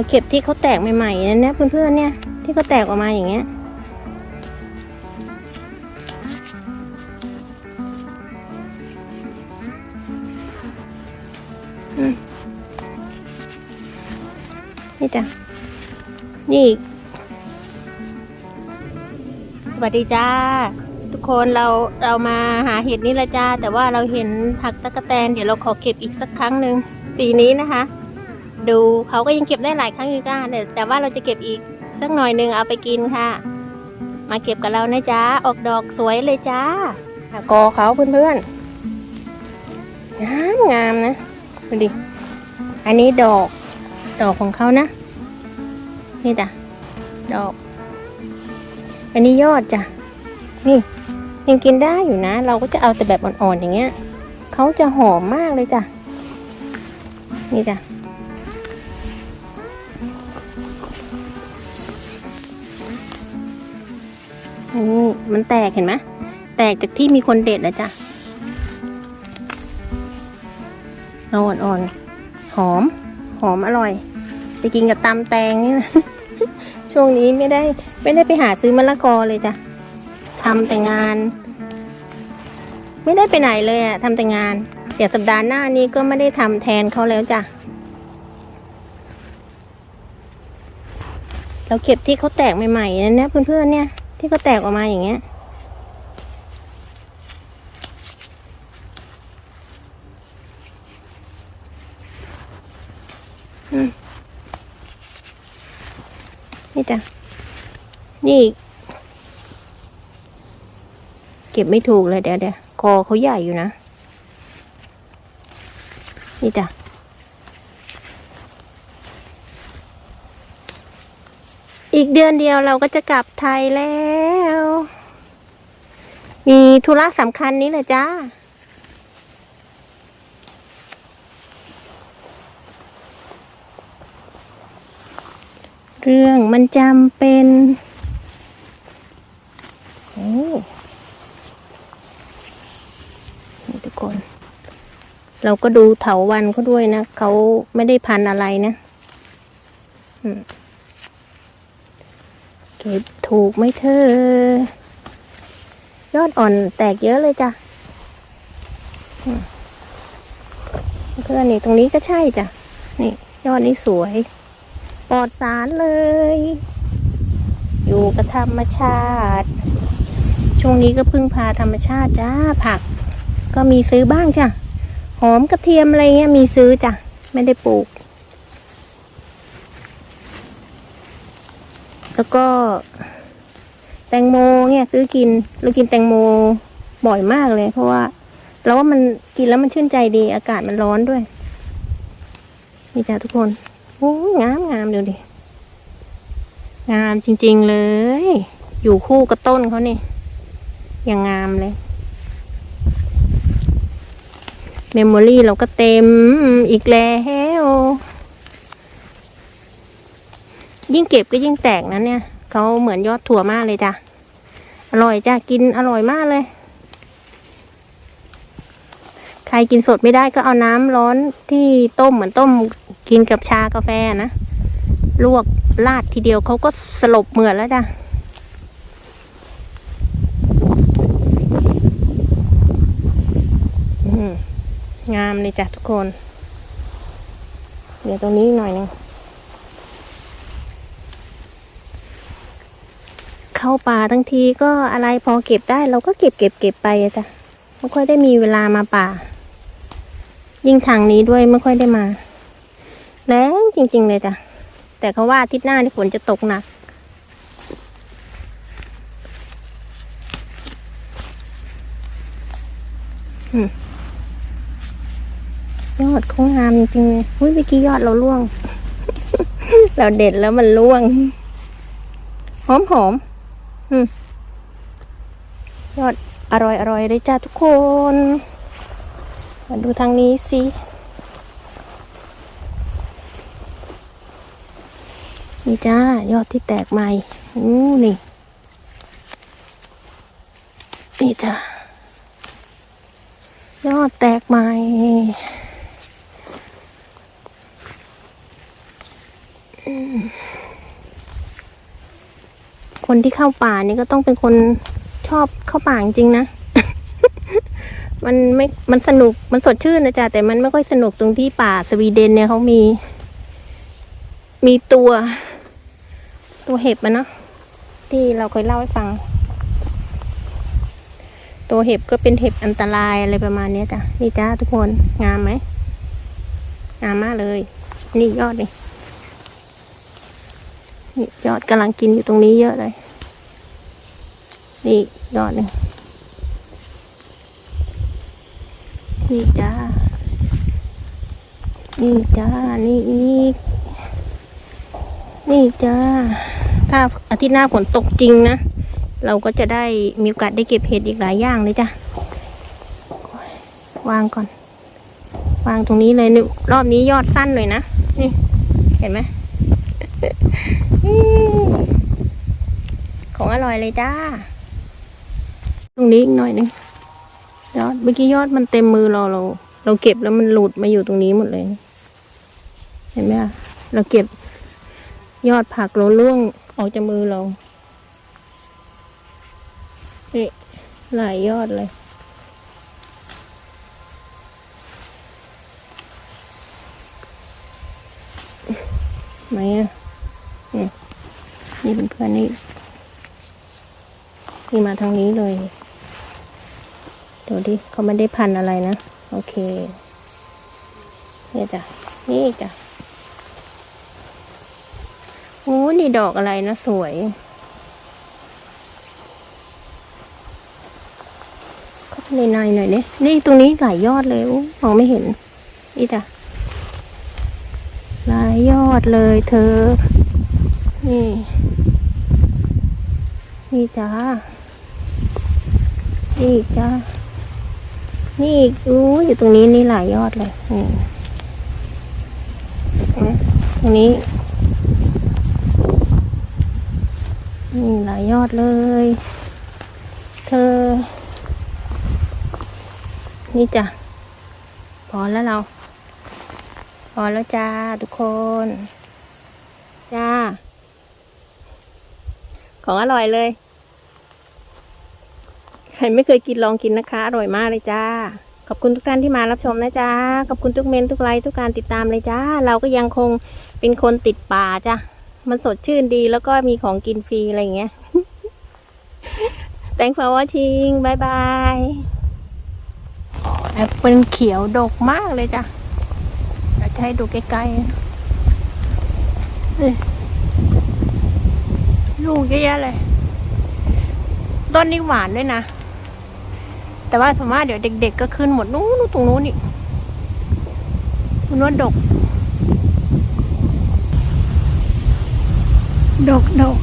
เราเก็บที่เขาแตกใหม่ๆนั่นนะเพื่อนๆเนี่ยที่เขาแตกออกมาอย่างเงี้ยนี่จ้ะ นี่ สวัสดีจ้า ทุกคนเราเรามาหาเห็ดนี่ละจ้า แต่ว่าเราเห็นผักตะกะแตน เดี๋ยวเราขอเก็บอีกสักครั้งหนึ่งปีนี้นะคะ ดูเขาก็ยังเก็บได้หลายครั้งอยู่ก้าแต่แต่ว่าเราจะเก็บอีกสักหน่อยหนึ่งเอาไปกินค่ะ มาเก็บกับเรานะจ๊ะออกดอกสวยเลยจ้ากอเขาเพื่อนๆงามงามนะดูดิอันนี้ดอกดอกของเขานะ นี่จ้ะดอก อันนี้ยอดจ้ะนี่ยังกินได้อยู่นะ เราก็จะเอาแต่แบบอ่อนๆอย่างเงี้ยเขาจะหอมมากเลยจ้ะนี่จ้ะ นี่มันแตกเห็นไหมแตกจากที่มีคนเด็ดนะจ๊ะเอาอ่อนๆหอม หอมอร่อย ไปกินกับตำแตงนี่นะช่วงนี้ไม่ได้ไม่ได้ไปหาซื้อมะละกอเลยจ้ะทำแต่งาน ไม่ได้ไปไหนเลยอะทำแต่งาน เดี๋ยวสัปดาห์หน้านี้ก็ไม่ได้ทำแทนเขาแล้วจ้ะเราเก็บที่เขาแตกใหม่ๆนั่นนะเพื่อนๆเนี่ย ที่เขาแตกออกมาอย่างเงี้ยอืมนี่จ้ะ นี่ เก็บไม่ถูกเลยเดี๋ยวเดี๋ยวคอเขาใหญ่อยู่นะ นี่จ้ะ อีกเดือนเดียวเราก็จะกลับไทยแล้ว มีธุระสำคัญนี้แหละจ้า เรื่องมันจำเป็นโอ้ทุกคน เราก็ดูเถาวันเขาด้วยนะ เขาไม่ได้พันอะไรนะ อืม เก็บถูกไหมเธอ ยอดอ่อนแตกเยอะเลยจ้ะเพื่อนนี่ตรงนี้ก็ใช่จ้ะ นี่ยอดนี้สวยปลอดสารเลย อยู่กับธรรมชาติ ช่วงนี้ก็พึ่งพาธรรมชาติจ้าผัก ก็มีซื้อบ้างจ้ะ หอมกระเทียมอะไรเงี้ยมีซื้อจ้ะ ไม่ได้ปลูก แล้วก็ แตงโมเนี่ย ซื้อกินเรากินแตงโมบ่อยมากเลย เพราะว่าเราว่ามันกินแล้วมันชื่นใจดี อากาศมันร้อนด้วยนี่จ้ะทุกคนโอ้ยงามงามเดี๋ยวดิงามจริง ๆเลย อยู่คู่กับต้นเขานี่อย่างงามเลยเมมโมรี่เราก็เต็มอีกแล้ว ยิ่งเก็บก็ยิ่งแตกนะเนี่ยเขาเหมือนยอดถั่วมากเลยจ้ะ อร่อยจ้ะ กินอร่อยมากเลย ใครกินสดไม่ได้ก็เอาน้ำร้อนที่ต้มเหมือนต้มกินกับชากาแฟนะ ลวกลาดทีเดียวเขาก็สลบเหมือนแล้วจ้ะงามเลยจ้ะทุกคน เดี๋ยวตรงนี้หน่อยหนึง เข้าป่าทั้งทีก็อะไรพอเก็บได้ เราก็เก็บเก็บเก็บไปจ้ะไม่ค่อยได้มีเวลามาป่า ยิ่งทางนี้ด้วยไม่ค่อยได้มาแรงจริง ๆ เลยจ้ะแต่เขาว่าอาทิตย์หน้านี่ฝนจะตกหนักยอดเขางามจริงๆเลยอุ้ยเมื่อกี้ยอดเราล่วง เราเด็ดแล้วมันล่วง หอมหอม ยอดอร่อยอร่อยเลยจ้าทุกคนมาดูทางนี้สินี่จ้ายอดที่แตกใหม่อู้นี่ นี่จ้ายอดแตกใหม่อืม คนที่เข้าป่านี่ก็ต้องเป็นคนชอบเข้าป่าจริงๆนะ มันไม่ มันสนุก มันสดชื่นนะจ๊ะ แต่มันไม่ค่อยสนุกตรงที่ป่าสวีเดนเนี่ยเขามี มีตัว ตัวเห็บมันเนาะที่เราเคยเล่าให้ฟัง ตัวเห็บก็เป็นเห็บอันตรายอะไรประมาณนี้จ้ะ นี่จ้าทุกคน งามไหม งามมากเลย นี่ยอดนี่ นี่ยอดกำลังกินอยู่ตรงนี้เยอะเลย นี่ยอดหนึ่งนี่จ้า นี่จ้า นี่อีกนี่จ้า ถ้าอาทิตย์หน้าฝนตกจริงนะ เราก็จะได้มีโอกาสได้เก็บเห็ดอีกหลายอย่างเลยจ้ะ วางก่อน วางตรงนี้เลยนี่รอบนี้ยอดสั้นเลยนะ นี่ เห็นไหม ของอร่อยเลยจ้า ตรงนี้อีกหน่อยหนึงยอดเมื่อกี้ยอดมันเต็มมือเราเรา เราเก็บแล้วมันหลุดมาอยู่ตรงนี้หมดเลย เห็นไหมอะเราเก็บ ยอดผักเราล่วงออกจากมือเรานี่หลายยอดเลยไหนอะ อันนี่นี่มาทางนี้เลยดี๋ยวดิเขาไม่ได้พันอะไรนะ โอเค เนี่ยจ้ะ นี่จ้ะโอ้นี่ดอกอะไรนะ สวย เข้าไปในในหน่อยเนี่ยนี่ตรงนี้หลายยอดเลยอมองไม่เห็น นี่จ้ะ หลายยอดเลยเธอ นี่ นี่จ้านี่จ้านี่อีกอู้อยู่ตรงนี้นี่หลายยอดเลยนี่เห็นไหมตรงนี้นี่หลายยอดเลย เธอ นี่จ้ะพอแล้วเรา พอแล้วจ้าทุกคน จ้า ของอร่อยเลย ใครไม่เคยกินลองกินนะคะ อร่อยมากเลยจ้า ขอบคุณทุกท่านที่มารับชมนะจ้าขอบคุณทุกเมนทุกไลค์ทุกการติดตามเลยจ้า เราก็ยังคงเป็นคนติดป่าจ้ะ มันสดชื่นดีแล้วก็มีของกินฟรีอะไรอย่างเงี้ย Thanks for watching บายบายแอปเปิลเขียวดกมากเลยจ้ะอยาจะให้ดูใกล้ๆ ลูกเยอะแยะเลย ต้นนี้หวานด้วยนะ แต่ว่าสมมติเดี๋ยวเด็ก ๆ ก็ขึ้นหมดนู้นตรงนู้นนี่คุณว่าดก ดกดก